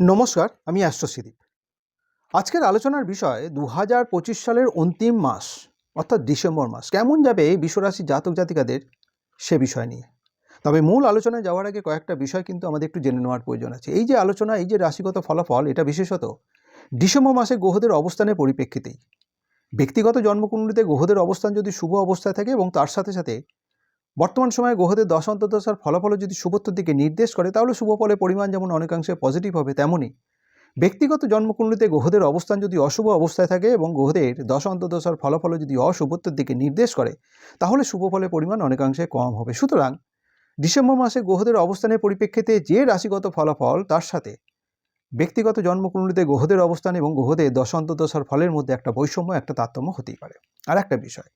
নমস্কার, আমি অ্যাস্ট্রোসিদীপ। আজকের আলোচনার বিষয় দু হাজার পঁচিশ সালের অন্তিম মাস, অর্থাৎ ডিসেম্বর মাস। কেমন যাবে এই বিশ্বরাশি জাতক জাতিকাদের সে বিষয় নিয়ে? তবে মূল আলোচনায় যাওয়ার আগে কয়েকটা বিষয় কিন্তু আমাদের একটু জেনে নেওয়ার প্রয়োজন আছে। এই যে আলোচনা, এই যে রাশিগত ফলাফল, এটা বিশেষত ডিসেম্বর মাসে গ্রহদের অবস্থানের পরিপ্রেক্ষিতেই। ব্যক্তিগত জন্মকুণ্ডলিতে গ্রহদের অবস্থান যদি শুভ অবস্থায় থাকে এবং তার সাথে সাথে বর্তমান সময়ে গ্রহদের দশ অন্তর্দশার ফলাফল যদি শুভত্বর দিকে নির্দেশ করে, তাহলে শুভ ফলের পরিমাণ যেমন অনেকাংশে পজিটিভ হবে, তেমনই। ব্যক্তিগত জন্মকুণ্ডলিতে গ্রহদের অবস্থান যদি অশুভ অবস্থায় থাকে এবং গ্রহদের দশ অন্তর্দশার ফলাফল যদি অশুভত্বের দিকে নির্দেশ করে, তাহলে শুভ ফলের পরিমাণ অনেকাংশে কম হবে। সুতরাং ডিসেম্বর মাসে গ্রহদের অবস্থানের পরিপ্রেক্ষিতে যে রাশিগত ফলাফল, তার সাথে ব্যক্তিগত জন্মকুণ্ডলিতে গ্রহদের অবস্থান এবং গ্রহদের দশ অন্তর্দশার ফলের মধ্যে একটা বৈষম্য, একটা তারতম্য হতেই পারে। আর একটা বিষয়,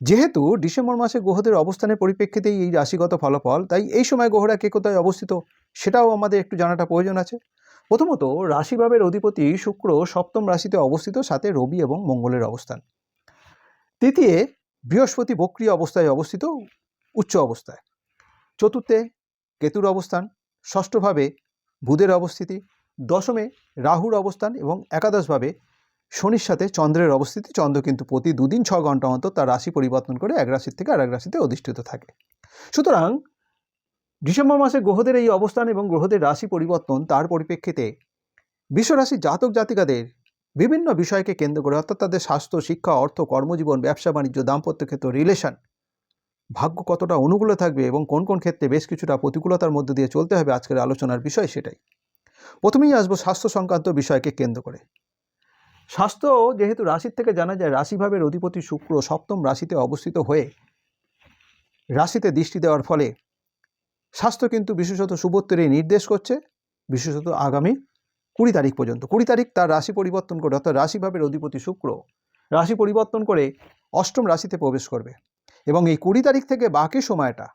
যেহেতু ডিসেম্বর মাসে গ্রহদের অবস্থানের পরিপ্রেক্ষিতেই এই রাশিগত ফলাফল, তাই এই সময় গ্রহরা কে কোথায় অবস্থিত সেটাও আমাদের একটু জানাটা প্রয়োজন আছে। প্রথমত, রাশিভাবের অধিপতি শুক্র সপ্তম রাশিতে অবস্থিত, সাথে রবি এবং মঙ্গলের অবস্থান। তৃতীয়, বৃহস্পতি বক্রিয় অবস্থায় অবস্থিত, উচ্চ অবস্থায়। চতুর্থে, কেতুর অবস্থান। ষষ্ঠভাবে, বুধের অবস্থিতি। দশমে রাহুর অবস্থান এবং একাদশভাবে শনির সাথে চন্দ্রের অবস্থিতি। চন্দ্র কিন্তু প্রতি দুদিন ছ ঘণ্টা অন্তর তার রাশি পরিবর্তন করে এক রাশির থেকে আরেক রাশিতে অধিষ্ঠিত থাকে। সুতরাং ডিসেম্বর মাসে গ্রহদের এই অবস্থান এবং গ্রহদের রাশি পরিবর্তন তার পরিপ্রেক্ষিতে বিশ্বরাশি জাতক জাতিকাদের বিভিন্ন বিষয়কে কেন্দ্র করে, অর্থাৎ তাদের স্বাস্থ্য, শিক্ষা, অর্থ, কর্মজীবন, ব্যবসা, বাণিজ্য, দাম্পত্য ক্ষেত্র রিলেশন ভাগ্য কতটা অনুকূলে থাকবে এবং কোন কোন ক্ষেত্রে বেশ কিছুটা প্রতিকূলতার মধ্যে দিয়ে চলতে হবে আজকের আলোচনার বিষয় সেটাই। প্রথমেই আসব স্বাস্থ্য সংক্রান্ত বিষয়কে কেন্দ্র করে। স্বাস্থ্য যেহেতু রাশির থেকে জানা যায়, রাশিভাবের অধিপতি শুক্র সপ্তম রাশিতে অবস্থিত হয়ে রাশিতে দৃষ্টি দেওয়ার ফলে স্বাস্থ্য কিন্তু বিশেষত শুভত্বেরই নির্দেশ করছে, বিশেষত আগামী কুড়ি তারিখ পর্যন্ত। কুড়ি তারিখ তার রাশি পরিবর্তন করে, অর্থাৎ রাশিভাবের অধিপতি শুক্র রাশি পরিবর্তন করে অষ্টম রাশিতে প্রবেশ করবে। এবং এই কুড়ি তারিখ থেকে বাকি সময়টা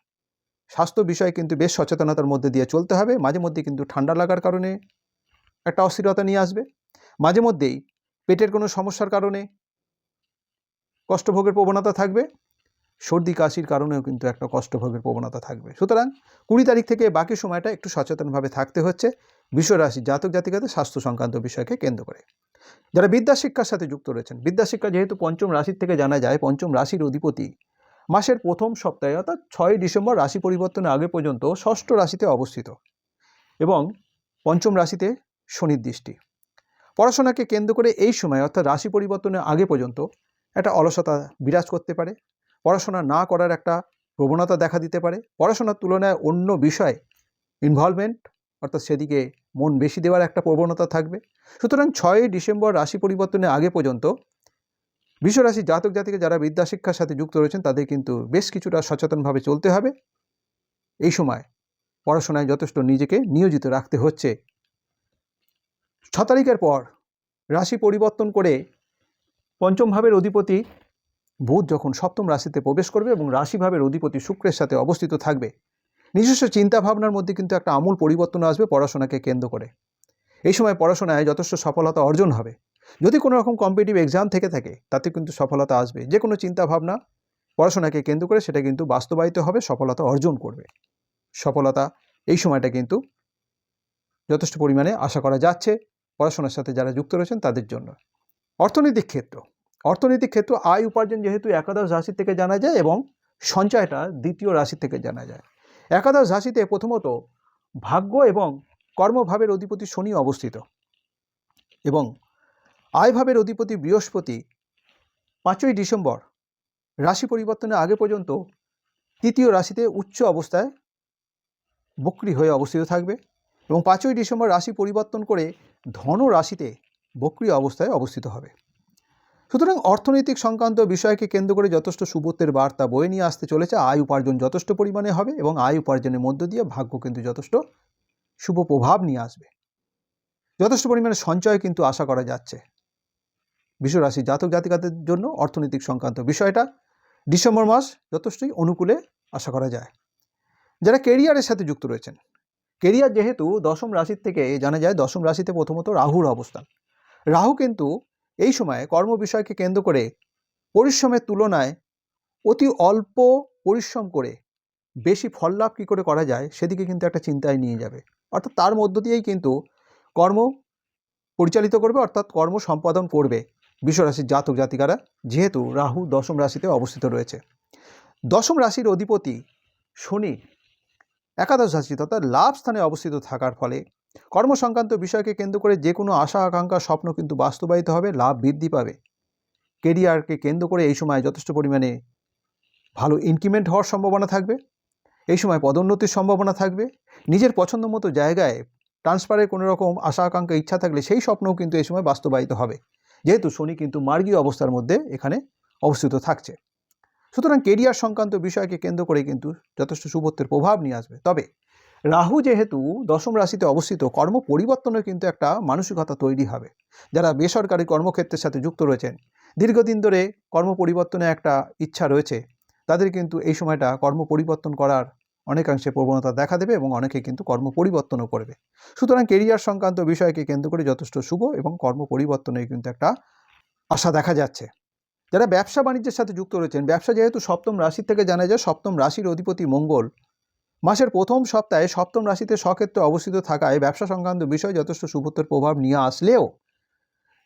স্বাস্থ্য বিষয়ে কিন্তু বেশ সচেতনতার মধ্যে দিয়ে চলতে হবে। মাঝে মধ্যে কিন্তু ঠান্ডা লাগার কারণে একটা অস্থিরতা নিয়ে আসবে। মাঝে মধ্যেই পেটের কোনো সমস্যার কারণে কষ্টভোগের প্রবণতা থাকবে। সর্দি, কাশির কারণেও কিন্তু একটা কষ্টভোগের প্রবণতা থাকবে। সুতরাং কুড়ি তারিখ থেকে বাকি সময়টা একটু সচেতনভাবে থাকতে হচ্ছে। বিশ্বরাশি জাতক জাতিকাদের স্বাস্থ্য সংক্রান্ত বিষয়কে কেন্দ্র করে। যারা বিদ্যা শিক্ষার সাথে যুক্ত রয়েছেন, বিদ্যা শিক্ষা যেহেতু পঞ্চম রাশির থেকে জানা যায়, পঞ্চম রাশির অধিপতি মাসের প্রথম সপ্তাহে, অর্থাৎ ছয় ডিসেম্বর রাশি পরিবর্তনের আগে পর্যন্ত ষষ্ঠ রাশিতে অবস্থিত এবং পঞ্চম রাশিতে শনির দৃষ্টি। পড়াশোনাকে কেন্দ্র করে এই সময়, অর্থাৎ রাশি পরিবর্তনের আগে পর্যন্ত একটা অলসতা বিরাজ করতে পারে। পড়াশোনা না করার একটা প্রবণতা দেখা দিতে পারে। পড়াশোনার তুলনায় অন্য বিষয় ইনভলভমেন্ট অর্থাৎ সেদিকে মন বেশি দেওয়ার একটা প্রবণতা থাকবে। সুতরাং ছয়ই ডিসেম্বর রাশি পরিবর্তনের আগে পর্যন্ত বিশ্বরাশি জাতক জাতিকে যারা বিদ্যাশিক্ষার সাথে যুক্ত রয়েছেন, তাদের কিন্তু বেশ কিছুটা সচেতনভাবে চলতে হবে। এই সময় পড়াশোনায় যথেষ্ট নিজেকে নিয়োজিত রাখতে হচ্ছে। ছ তারিখের পর রাশি পরিবর্তন করে পঞ্চম ভাবের অধিপতি বুধ যখন সপ্তম রাশিতে প্রবেশ করবে এবং রাশিভাবের অধিপতি শুক্রের সাথে অবস্থিত থাকবে। নিজস্ব চিন্তাভাবনার মধ্যে কিন্তু একটা আমূল পরিবর্তন আসবে পড়াশোনাকে কেন্দ্র করে। এই সময় পড়াশোনায় যথেষ্ট সফলতা অর্জন হবে। যদি কোনো রকম কম্পিটিভ এক্সাম থেকে থাকে, তাতে কিন্তু সফলতা আসবে। যে কোনো চিন্তা ভাবনা পড়াশোনাকে কেন্দ্র করে সেটা কিন্তু বাস্তবায়িত হবে, সফলতা অর্জন করবে। সফলতা এই সময়টা কিন্তু যথেষ্ট পরিমাণে আশা করা যাচ্ছে পড়াশোনার সাথে যারা যুক্ত রয়েছেন তাদের জন্য। অর্থনৈতিক ক্ষেত্র। অর্থনৈতিক ক্ষেত্র আয় উপার্জন যেহেতু একাদশ রাশি থেকে জানা যায় এবং সঞ্চয়টা দ্বিতীয় রাশি থেকে জানা যায়। একাদশ রাশিতে প্রথমত ভাগ্য এবং কর্মভাবের অধিপতি শনি অবস্থিত। এবং আয়ভাবের অধিপতি বৃহস্পতি, পাঁচই ডিসেম্বর, রাশি পরিবর্তনের আগে পর্যন্ত তৃতীয় রাশিতে উচ্চ অবস্থায় বক্রি হয়ে অবস্থিত থাকবে এবং পাঁচই ডিসেম্বর রাশি পরিবর্তন করে ধন রাশিতে বক্রি অবস্থায় অবস্থিত হবে। সুতরাং অর্থনৈতিক সংক্রান্ত বিষয়কে কেন্দ্র করে যথেষ্ট সুবত্বের বার্তা বয়ে নিয়ে আসতে চলেছে। আয় উপার্জন যথেষ্ট পরিমাণে হবে এবং আয় উপার্জনের মধ্য দিয়ে ভাগ্য কিন্তু যথেষ্ট শুভ প্রভাব নিয়ে আসবে। যথেষ্ট পরিমাণে সঞ্চয় কিন্তু আশা করা যাচ্ছে। বিশ্বরাশি জাতক জাতিকাদের জন্য অর্থনৈতিক সংক্রান্ত বিষয়টা ডিসেম্বর মাস যথেষ্টই অনুকূলে আশা করা যায়। যারা কেরিয়ারের সাথে যুক্ত রয়েছেন কেরিয়ার যেহেতু দশম রাশির থেকে জানা যায় দশম রাশিতে প্রথমত রাহুর অবস্থান। রাহু কিন্তু এই সময়ে কর্ম বিষয়কে কেন্দ্র করে পরিশ্রমের তুলনায় অতি অল্প পরিশ্রম করে বেশি ফল লাভ কী করে করা যায় সেদিকে কিন্তু একটা চিন্তায় নিয়ে যাবে। অর্থাৎ তার মধ্য দিয়েই কিন্তু কর্ম পরিচালিত করবে, অর্থাৎ কর্ম সম্পাদন করবে। বিশ্বরাশির জাতক জাতিকারা, যেহেতু রাহু দশম রাশিতে অবস্থিত রয়েছে। দশম রাশির অধিপতি শনি একাদশ রাশিতে অর্থাৎ লাভ স্থানে অবস্থিত থাকার ফলে কর্মসংক্রান্ত বিষয়কে কেন্দ্র করে যে কোনো আশা, আকাঙ্ক্ষা, স্বপ্ন কিন্তু বাস্তবায়িত হবে, লাভ বৃদ্ধি পাবে। কেরিয়ারকে কেন্দ্র করে এই সময় যথেষ্ট পরিমাণে ভালো ইনক্রিমেন্ট হওয়ার সম্ভাবনা থাকবে। এই সময় পদোন্নতির সম্ভাবনা থাকবে। নিজের পছন্দ মতো জায়গায় ট্রান্সফারের কোনো রকম আশা, আকাঙ্ক্ষা, ইচ্ছা থাকলে সেই স্বপ্নও কিন্তু এই সময় বাস্তবায়িত হবে। যেহেতু শনি কিন্তু মার্গীয় অবস্থার মধ্যে এখানে অবস্থিত থাকছে। সুতরাং কেরিয়ার সংক্রান্ত বিষয়কে কেন্দ্র করে কিন্তু যথেষ্ট শুভত্বের প্রভাব নিয়ে আসবে। তবে রাহু যেহেতু দশম রাশিতে অবস্থিত, কর্ম পরিবর্তনের কিন্তু একটা মানসিকতা তৈরি হবে। যারা বেসরকারি কর্মক্ষেত্রের সাথে যুক্ত রয়েছেন, দীর্ঘদিন ধরে কর্ম পরিবর্তনে একটা ইচ্ছা রয়েছে। তাদের কিন্তু এই সময়টা কর্ম পরিবর্তন করার অনেকাংশে প্রবণতা দেখা দেবে এবং অনেকে কিন্তু কর্ম পরিবর্তনও করবে। সুতরাং কেরিয়ার সংক্রান্ত বিষয়কে কেন্দ্র করে যথেষ্ট শুভ এবং কর্ম পরিবর্তনে কিন্তু একটা আশা দেখা যাচ্ছে। যারা ব্যবসা বাণিজ্যের সাথে যুক্ত রয়েছেন, ব্যবসা যেহেতু সপ্তম রাশি থেকে জানা যায়, সপ্তম রাশির অধিপতি মঙ্গল। মাসের প্রথম সপ্তাহে সপ্তম রাশিতে সক্ষেত্রে অবস্থিত থাকায় ব্যবসা সংক্রান্ত বিষয় যথেষ্ট শুভত্বের প্রভাব নিয়ে আসলেও,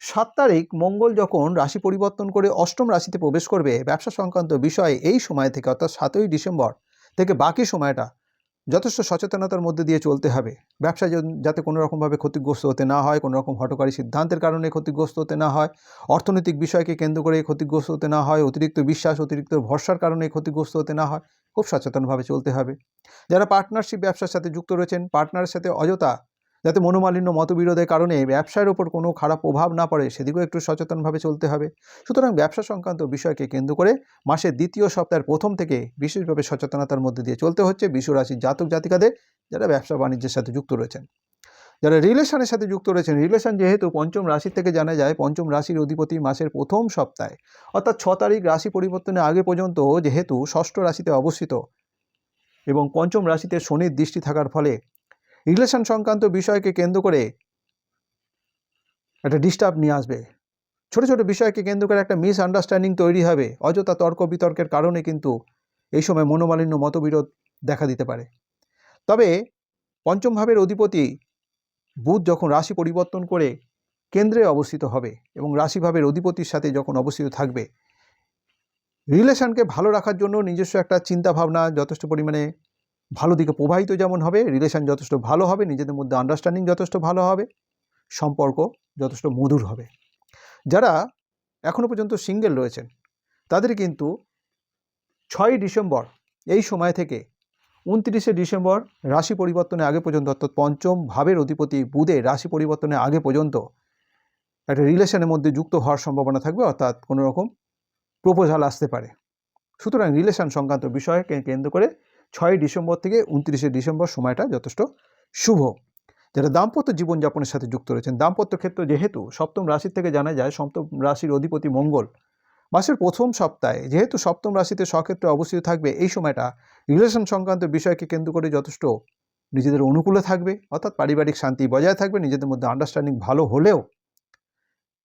সাত তারিখ মঙ্গল যখন রাশি পরিবর্তন করে অষ্টম রাশিতে প্রবেশ করবে, ব্যবসা সংক্রান্ত বিষয়ে এই সময় থেকে অর্থাৎ সাতই ডিসেম্বর থেকে বাকি সময়টা যথেষ্ট সচেতনতার মধ্যে দিয়ে চলতে হবে। ব্যবসা যাতে কোনো রকমভাবে ক্ষতিগ্রস্ত হতে না হয়, কোনো রকম হটকারী সিদ্ধান্তের কারণে ক্ষতিগ্রস্ত হতে না হয়, অর্থনৈতিক বিষয়কে কেন্দ্র করে ক্ষতিগ্রস্ত হতে না হয়, অতিরিক্ত বিশ্বাস, অতিরিক্ত ভরসার কারণে ক্ষতিগ্রস্ত হতে না হয়, খুব সচেতনভাবে চলতে হবে। যারা পার্টনারশিপ ব্যবসার সাথে যুক্ত রয়েছেন পার্টনারের সাথে অযথা যাতে মনোমালিন্য, মতবিরোধের কারণে ব্যবসার ওপর কোনো খারাপ প্রভাব না পড়ে, সেদিকেও একটু সচেতনভাবে চলতে হবে। সুতরাং ব্যবসা সংক্রান্ত বিষয়কে কেন্দ্র করে মাসের দ্বিতীয় সপ্তাহের প্রথম থেকে বিশেষভাবে সচেতনতার মধ্যে দিয়ে চলতে হচ্ছে বিশ্বরাশির জাতক, জাতিকাদের যারা ব্যবসা বাণিজ্যের সাথে যুক্ত রয়েছেন। যারা রিলেশনের সাথে যুক্ত রয়েছেন, রিলেশন যেহেতু পঞ্চম রাশি থেকে জানা যায়, পঞ্চম রাশির অধিপতি মাসের প্রথম সপ্তাহে, অর্থাৎ ছ তারিখ রাশি পরিবর্তনের আগে পর্যন্ত যেহেতু ষষ্ঠ রাশিতে অবস্থিত এবং পঞ্চম রাশিতে শনির দৃষ্টি থাকার ফলে রিলেশন সংক্রান্ত বিষয়কে কেন্দ্র করে একটা ডিস্টার্ব নিয়ে আসবে। ছোট ছোট বিষয়কে কেন্দ্র করে একটা মিস আন্ডারস্ট্যান্ডিং তৈরি হবে। অযথা তর্ক বিতর্কের কারণে কিন্তু এই সময় মনোমালিন্য, মতবিরোধ দেখা দিতে পারে। তবে পঞ্চম ভাবের অধিপতি বুধ যখন রাশি পরিবর্তন করে কেন্দ্রে অবস্থিত হবে এবং রাশিভাবের অধিপতির সাথে যখন অবস্থিত থাকবে, রিলেশনকে ভালো রাখার জন্য নিজস্ব একটা চিন্তা ভাবনা যথেষ্ট পরিমাণে ভালো দিকে প্রবাহিত যেমন হবে রিলেশন যথেষ্ট ভালো হবে, নিজেদের মধ্যে আন্ডারস্ট্যান্ডিং যথেষ্ট ভালো হবে, সম্পর্ক যথেষ্ট মধুর হবে। যারা এখনও পর্যন্ত সিঙ্গেল রয়েছেন, তাদের কিন্তু ছয়ই ডিসেম্বর, এই সময় থেকে উনত্রিশে ডিসেম্বর রাশি পরিবর্তনের আগে পর্যন্ত, অর্থাৎ পঞ্চম ভাবের অধিপতি বুধে রাশি পরিবর্তনের আগে পর্যন্ত একটা রিলেশনের মধ্যে যুক্ত হওয়ার সম্ভাবনা থাকবে, অর্থাৎ কোনো রকম প্রপোজাল আসতে পারে। সুতরাং রিলেশন সংক্রান্ত বিষয়কে কেন্দ্র করে ছয়ই ডিসেম্বর থেকে উনত্রিশে ডিসেম্বর সময়টা যথেষ্ট শুভ। যারা দাম্পত্য জীবনযাপনের সাথে যুক্ত রয়েছেন, দাম্পত্য ক্ষেত্র যেহেতু সপ্তম রাশি থেকে জানা যায়, সপ্তম রাশির অধিপতি মঙ্গল। মাসের প্রথম সপ্তাহে যেহেতু সপ্তম রাশিতে স্বক্ষেত্রে অবস্থিত থাকবে, এই সময়টা রিলেশন সংক্রান্ত বিষয়কে কেন্দ্র করে যথেষ্ট নিজেদের অনুকূলে থাকবে, অর্থাৎ পারিবারিক শান্তি বজায় থাকবে, নিজেদের মধ্যে আন্ডারস্ট্যান্ডিং ভালো হলেও।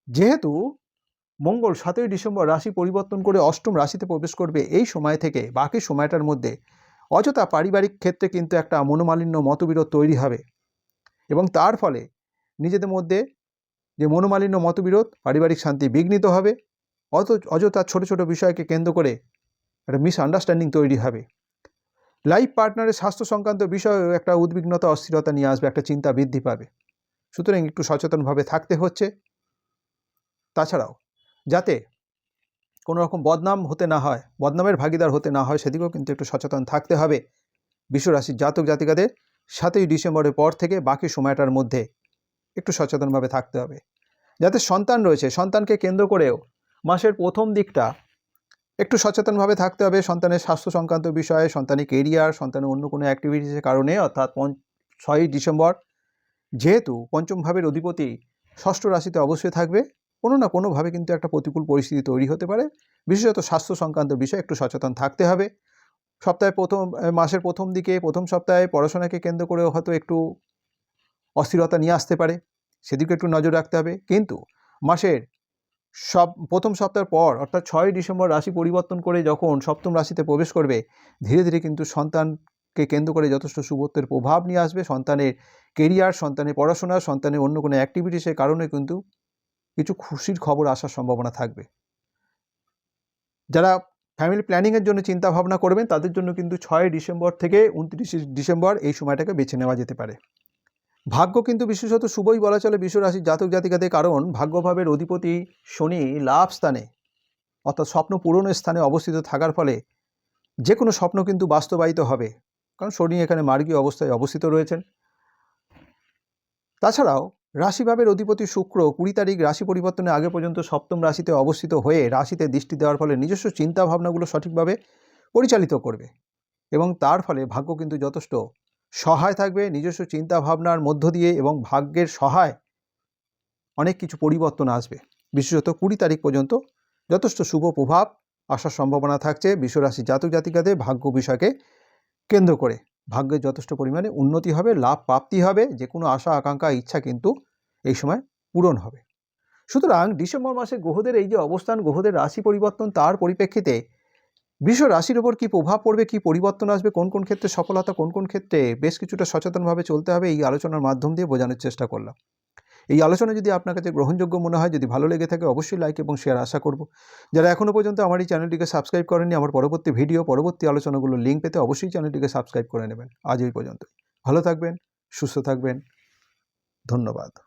যেহেতু মঙ্গল সাতই ডিসেম্বর রাশি পরিবর্তন করে অষ্টম রাশিতে প্রবেশ করবে, এই সময় থেকে বাকি সময়টার মধ্যে অযথা পারিবারিক ক্ষেত্রে কিন্তু একটা মনোমালিন্য মতবিরোধ তৈরি হবে। এবং তার ফলে নিজেদের মধ্যে যে মনোমালিন্য মতবিরোধ, পারিবারিক শান্তি বিঘ্নিত হবে। অত, অযথা ছোট ছোট বিষয়কে কেন্দ্র করে একটা মিসআন্ডারস্ট্যান্ডিং তৈরি হবে। লাইফ পার্টনারের স্বাস্থ্য সংক্রান্ত বিষয়েও একটা উদ্বিগ্নতা, অস্থিরতা নিয়ে আসবে, একটা চিন্তা বৃদ্ধি পাবে। সুতরাং একটু সচেতনভাবে থাকতে হচ্ছে। তাছাড়াও, যাতে কোনো রকম বদনাম হতে না হয়, বদনামের ভাগিদার হতে না হয়, সেদিকেও কিন্তু একটু সচেতন থাকতে হবে। বিশ্বরাশির জাতক জাতিকাদের সাতই ডিসেম্বরের পর থেকে বাকি সময়টার মধ্যে একটু সচেতনভাবে থাকতে হবে। যাতে সন্তান রয়েছে, সন্তানকে কেন্দ্র করেও মাসের প্রথম দিকটা একটু সচেতনভাবে থাকতে হবে। সন্তানের স্বাস্থ্য সংক্রান্ত বিষয়ে সন্তানের কেরিয়ার সন্তানের অন্য কোনো অ্যাক্টিভিটিসের কারণে, অর্থাৎ ছয়ই ডিসেম্বর, যেহেতু পঞ্চম ভাবের অধিপতি ষষ্ঠ রাশিতে অবশ্যই থাকবে। কোনো না কোনোভাবে কিন্তু একটা প্রতিকূল পরিস্থিতি তৈরি হতে পারে। বিশেষত স্বাস্থ্য সংক্রান্ত বিষয়ে একটু সচেতন থাকতে হবে। সপ্তাহে প্রথম মাসের প্রথম দিকে, প্রথম সপ্তাহে পড়াশোনাকে কেন্দ্র করেও হয়তো একটু অস্থিরতা নিয়ে আসতে পারে। সেদিকে একটু নজর রাখতে হবে। কিন্তু মাসের সব, প্রথম সপ্তাহের পর, অর্থাৎ ছয়ই ডিসেম্বর রাশি পরিবর্তন করে যখন সপ্তম রাশিতে প্রবেশ করবে, ধীরে ধীরে কিন্তু সন্তান কে কেন্দ্র করে যথেষ্ট শুভত্বের প্রভাব নিয়ে আসবে। সন্তানের কেরিয়ার সন্তানের পড়াশোনা, সন্তানের অন্য কোনো অ্যাক্টিভিটিসের কারণে কিন্তু কিছু খুশির খবর আসার সম্ভাবনা থাকবে। যারা ফ্যামিলি প্ল্যানিংয়ের জন্য চিন্তা ভাবনা করবেন, তাদের জন্য কিন্তু ছয় ডিসেম্বর থেকে উনত্রিশে ডিসেম্বর এই সময়টাকে বেছে নেওয়া যেতে পারে। ভাগ্য কিন্তু বিশেষত শুভই বলা চলে বিশ্ব রাশির জাতক জাতিকাদের, কারণ ভাগ্যভাবের অধিপতি শনি লাভ স্থানে, অর্থাৎ স্বপ্ন পূরণের স্থানে অবস্থিত থাকার ফলে যে কোনো স্বপ্ন কিন্তু বাস্তবায়িত হবে। কারণ শনি এখানে মার্গীয় অবস্থায় অবস্থিত রয়েছেন। তাছাড়াও রাশিভাবের অধিপতি শুক্র কুড়ি তারিখ রাশি পরিবর্তনের আগে পর্যন্ত সপ্তম রাশিতে অবস্থিত হয়ে রাশিতে দৃষ্টি দেওয়ার ফলে নিজস্ব চিন্তা ভাবনাগুলো সঠিকভাবে পরিচালিত করবে এবং তার ফলে ভাগ্য কিন্তু যথেষ্ট সহায় থাকবে, নিজস্ব চিন্তা ভাবনার মধ্য দিয়ে এবং ভাগ্যের সহায় অনেক কিছু পরিবর্তন আসবে। বিশেষত কুড়ি তারিখ পর্যন্ত যথেষ্ট শুভ প্রভাব আসার সম্ভাবনা থাকছে বিশ্বরাশি জাতক জাতিকাদের ভাগ্য বিষয়কে কেন্দ্র করে। ভাগ্যের যথেষ্ট পরিমাণে উন্নতি হবে, লাভ প্রাপ্তি হবে যে কোনো আশা, আকাঙ্ক্ষা, ইচ্ছা কিন্তু এই সময় পূরণ হবে। সুতরাং ডিসেম্বর মাসে গ্রহদের এই যে অবস্থান, গ্রহদের রাশি পরিবর্তন, তার পরিপ্রেক্ষিতে বিশ্ব রাশির ওপর কী প্রভাব পড়বে, কী পরিবর্তন আসবে, কোন কোন ক্ষেত্রে সফলতা, কোন কোন ক্ষেত্রে বেশ কিছুটা সচেতনভাবে চলতে হবে, এই আলোচনার মাধ্যম দিয়ে বোঝানোর চেষ্টা করলাম। এই আলোচনা যদি আপনার কাছে গ্রহণযোগ্য মনে হয়, যদি ভালো লেগে থাকে, অবশ্যই লাইক এবং শেয়ার আশা করব। যারা এখনও পর্যন্ত আমার এই চ্যানেলটিকে সাবস্ক্রাইব করেননি, আমার পরবর্তী ভিডিও পরবর্তী আলোচনাগুলোর লিঙ্ক পেতে অবশ্যই চ্যানেলটিকে সাবস্ক্রাইব করে নেবেন। আজ এই পর্যন্ত ভালো থাকবেন, সুস্থ থাকবেন। ধন্যবাদ।